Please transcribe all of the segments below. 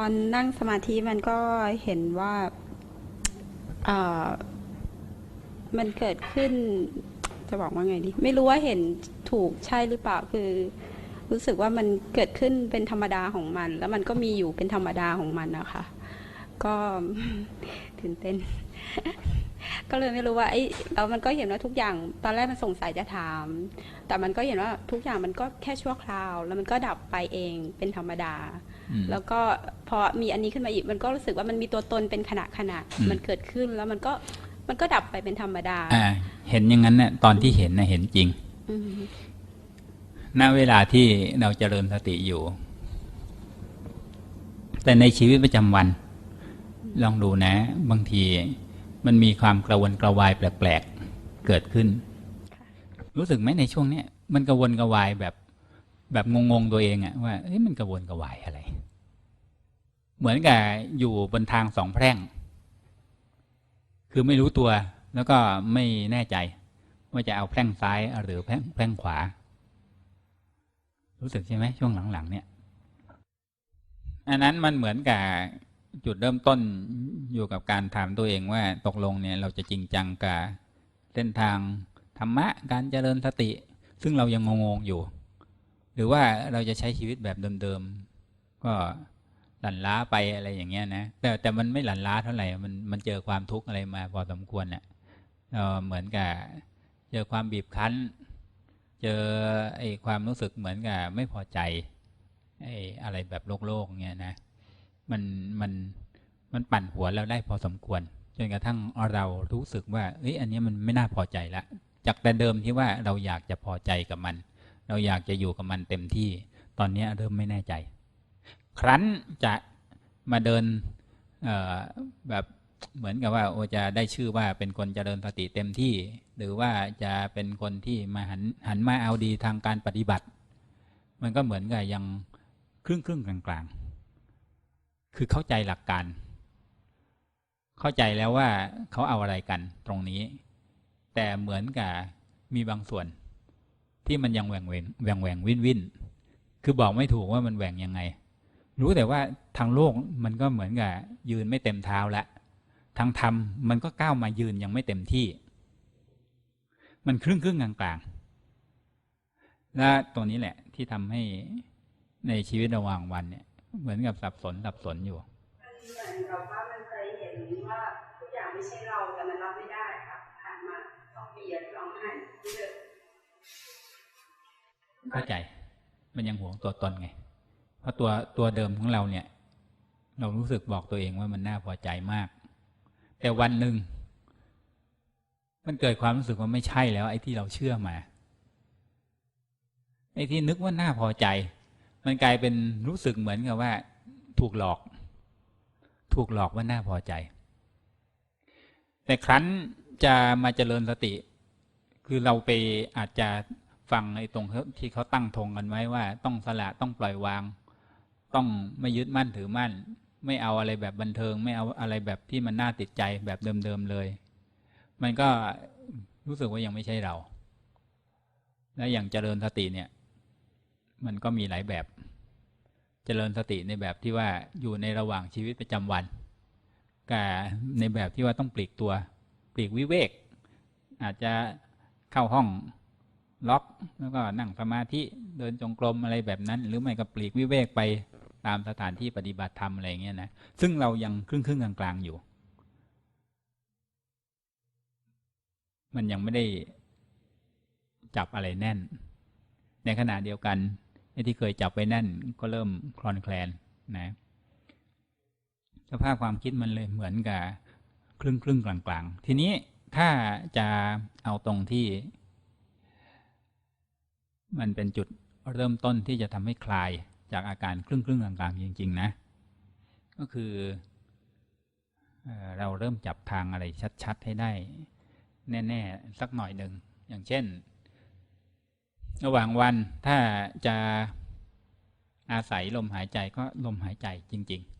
อนนั่งสมาธิมันก็เห็นว่าเอ่อมันเกิดขึ้น จะบอกว่าไงดี ไม่รู้ว่าเห็นถูกใช่หรือเปล่าคือ รู้สึกว่ามันเกิดขึ้นเป็นธรรมดาของมัน แล้วมันก็มีอยู่เป็นธรรมดาของมันนะคะ ก็ตื่นเต้น ก็เลยไม่รู้ว่าไอ้แล้วมันก็เห็นว่าทุกอย่างตอนแรกมันสงสัยจะถาม แต่มันก็เห็นว่าทุกอย่างมันก็แค่ชั่วคราว แล้วมันก็ดับไปเองเป็นธรรมดาอืมแล้วก็พอมีอันนี้ขึ้นมาอีกมันก็รู้สึกว่ามันมีตัวตนเป็นขณะขณะอืมมันเกิดขึ้นแล้วมันก็มันก็ดับไปเป็นธรรมดาอ่าเห็นอย่างนั้นเนี่ยตอนที่เห็นนะเห็นจริงอืมณเวลาที่เราเจริญสติอยู่ แต่ในชีวิตประจำวัน ลองดูนะ บางที มันมีความกระวนกระวายแปลกๆเกิดขึ้น รู้สึกไหมในช่วงเนี้ยมันกระวนกระวายแบบแบบงงๆตัวเองอะว่าเอ้ยมันกระวนกระวายอะไร เหมือนกับอยู่บนทางสองแพร่ง คือไม่รู้ตัว แล้วก็ไม่แน่ใจ ว่าจะเอาแพร่งซ้ายหรือแพร่งแพร่งขวา รู้สึกใช่ไหมช่วงหลังๆเนี่ยอันนั้นมันเหมือนกับ จุดเริ่มต้นอยู่กับการถามตัวเองว่าตกลงเนี่ยเราจะจริงจังกับเส้นทางธรรมะการเจริญสติ ซึ่งเรายังงงๆอยู่ หรือว่าเราจะใช้ชีวิตแบบเดิมๆก็หลั่นล้าไปอะไรอย่างเงี้ยนะแต่แต่มันไม่หลั่นล้าเท่าไหร่มันมันเจอความทุกข์อะไรมาพอสมควรเนี่ยเเหมือนกับเจอความบีบคั้น เจอไอ้ความรู้สึกเหมือนกับไม่พอใจไอ้อะไรแบบโลกโลกเงี้ยนะ มันมันมันปั่นหัวเราได้พอสมควรจนกระทั่งเรารู้สึกว่าเอ้ยอันนี้มันไม่น่าพอใจละ จากแต่เดิมที่ว่าเราอยากจะพอใจกับมัน เราอยากจะอยู่กับมันเต็มที่ ตอนนี้เริ่มไม่แน่ใจ ครั้นจะมาเดินแบบเหมือนกับว่าโอจะได้ชื่อว่าเป็นคนเจริญสติเต็มที่ หรือว่าจะเป็นคนที่มาหันหันมาเอาดีทางการปฏิบัติ มันก็เหมือนกับยังครึ่งครึ่งกลางๆ คือเข้าใจหลักการ เข้าใจแล้วว่าเขาเอาอะไรกันตรงนี้ แต่เหมือนกับมีบางส่วน ที่มันยังแหว่งเวงแหว่งแหว่งวินวินคือบอกไม่ถูกว่ามันแหว่งยังไง รู้แต่ว่าทางโลกมันก็เหมือนกับยืนไม่เต็มเท้าแล้วทางธรรมมันก็ก้าวมายืนยังไม่เต็มที่ มันครึ่งครึ่งกลางกลางและตัวนี้แหละที่ทำให้ในชีวิตระหว่างวันเนี่ย เหมือนกับสับสนสับสนอยู่เหมือนกับว่ามันเคยเห็นว่าทุกอย่างไม่ใช่เราแต่มันรับไม่ได้ค่ะผ่านมาสองปีแล้วร้องไห้ที่เดิมเข้าใจ มันยังหวงตัวตนไง เพราะตัวตัวเดิมของเราเนี่ย เรารู้สึกบอกตัวเองว่ามันน่าพอใจมาก แต่วันหนึ่งมันเกิดความรู้สึกว่าไม่ใช่แล้ว ไอ้ที่เราเชื่อมาไอ้ที่นึกว่าน่าพอใจ มันกลายเป็นรู้สึกเหมือนกับว่า ถูกหลอก ถูกหลอกว่าน่าพอใจ แต่ครั้นจะมาเจริญสติ คือเราไปอาจจะฟังไอ้ตรงที่เขาตั้งธงกันไว้ว่า ต้องสละต้องปล่อยวาง ต้องไม่ยึดมั่นถือมั่น ไม่เอาอะไรแบบบันเทิง ไม่เอาอะไรแบบที่มันน่าติดใจแบบเดิมๆเลย มันก็รู้สึกว่ายังไม่ใช่เรา แล้วอย่างเจริญสติเนี่ย มันก็มีหลายแบบ เจริญสติในแบบที่ว่าอยู่ในระหว่างชีวิตประจำวันกับในแบบที่ว่าต้องปลีกตัวปลีกวิเวก อาจจะเข้าห้องล็อกแล้วก็นั่งสมาธิเดินจงกรมอะไรแบบนั้น หรือไม่ก็ปลีกวิเวกไปตามสถานที่ปฏิบัติธรรมอะไรเงี้ยนะซึ่งเรายังครึ่งครึ่งๆกลางๆอยู่ มันยังไม่ได้จับอะไรแน่น ในขณะเดียวกัน ที่เคยจับไปแน่นก็เริ่มคลอนแคลนนะสภาพความคิดมันเลยเหมือนกับครึ่งครึ่งๆกลางๆ ทีนี้ถ้าจะเอาตรงที่ มันเป็นจุดเริ่มต้นที่จะทำให้คลายจากอาการครึ่งครึ่งๆกลางๆจริง ๆ นะ ก็คือเอเราเริ่มจับทางอะไรชัด ๆ ให้ได้ แน่ ๆ สักหน่อยหนึ่งอย่างเช่น ระหว่างวันถ้าจะอาศัยลมหายใจก็ลมหายใจจริง ๆ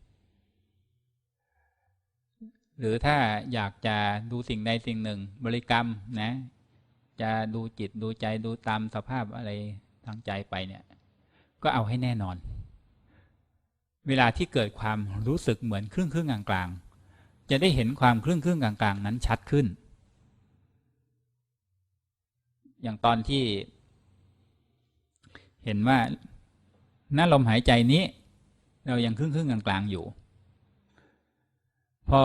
หรือถ้าอยากจะดูสิ่งใดสิ่งหนึ่ง บริกรรมนะ จะดูจิตดูใจดูตามสภาพอะไรทางใจไปเนี่ย ก็เอาให้แน่นอน เวลาที่เกิดความรู้สึกเหมือนครึ่งครึ่งๆกลางๆจะได้เห็นความครึ่งครึ่งๆกลางๆนั้นชัดขึ้น อย่างตอนที่ เห็นว่าหน้าลมหายใจนี้ เรายังครึ่งครึ่งๆกลางๆอยู่ พอ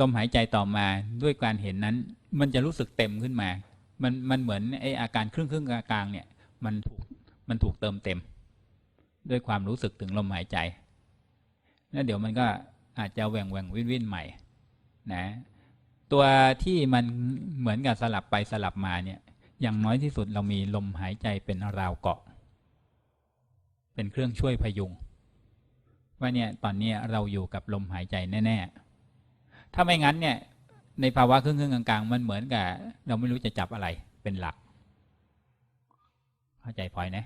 ลมหายใจต่อมาด้วยการเห็นนั้น มันจะรู้สึกเต็มขึ้นมา มันมันเหมือนไออาการครึ่งครึ่งๆกลางๆเนี่ยมันถูกมันถูกเติมเต็ม ด้วยความรู้สึกถึงลมหายใจแล้วเดี๋ยวมันก็อาจจะแหว่งแหว่งวิ่นวิ่นใหม่นะตัวที่มันเหมือนกับสลับไปสลับมาเนี่ยอย่างน้อยที่สุดเรามีลมหายใจเป็นราวเกาะ เป็นเครื่องช่วยพยุง ว่าเนี่ยตอนนี้เราอยู่กับลมหายใจแน่ ๆ ถ้าไม่งั้นเนี่ยในภาวะครึ่งๆกลางๆ มันเหมือนกับ เราไม่รู้จะจับอะไรเป็นหลัก เข้าใจพลอยนะ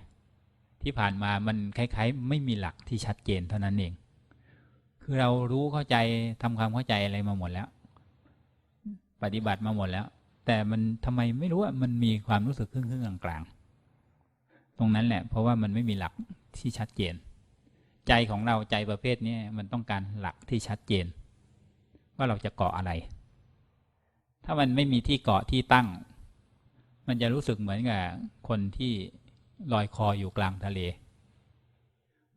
ที่ผ่านมามันคล้ายๆ ไม่มีหลักที่ชัดเจนเท่านั้นเอง คือเรารู้เข้าใจทำความเข้าใจอะไรมาหมดแล้ว ปฏิบัติมาหมดแล้ว แต่มันทำไมไม่รู้ว่ามันมีความรู้สึกครึ่งๆกลางๆตรงนั้นแหละ เพราะว่ามันไม่มีหลัก ที่ชัดเจน ใจของเราใจประเภทนี้มันต้องการหลักที่ชัดเจน ว่าเราจะเกาะอะไร ถ้ามันไม่มีที่เกาะที่ตั้ง มันจะรู้สึกเหมือนกับคนที่ลอยคออยู่กลางทะเล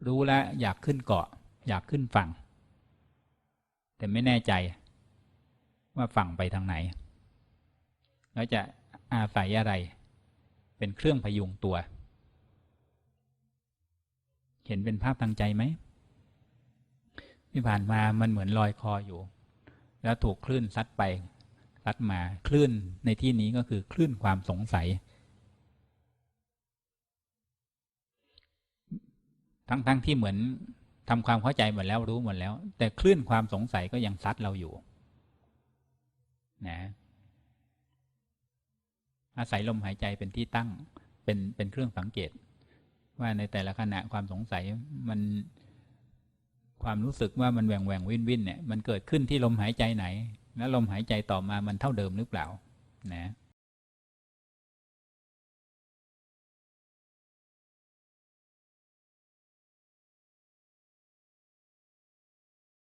รู้แล้วอยากขึ้นเกาะ อยากขึ้นฝั่ง แต่ไม่แน่ใจว่าฝั่งไปทางไหน แล้วจะอาศัยอะไร เป็นเครื่องพยุงตัว ห็นเป็นภาพทางใจไหมที่ผ่านมามันเหมือนลอยคออยู่ แล้วถูกคลื่นซัดไปซัดมาคลื่นในที่นี้ก็คือคลื่นความสงสัย ทั้งๆทที่เหมือนทำความเข้าใจหมดแล้วรู้หมดแล้ว แต่คลื่นความสงสัยก็ยังซัดเราอยู่นะอาศัยลมหายใจเป็นที่ตั้งเป็นเป็นเครื่องสังเกต ว่าในแต่ละขณะความสงสัยมันความรู้สึกว่ามันแหว่งแหว่งวินวินเนี่ยมันเกิดขึ้นที่ลมหายใจไหน แล้วลมหายใจต่อมามันเท่าเดิมหรือเปล่า นะ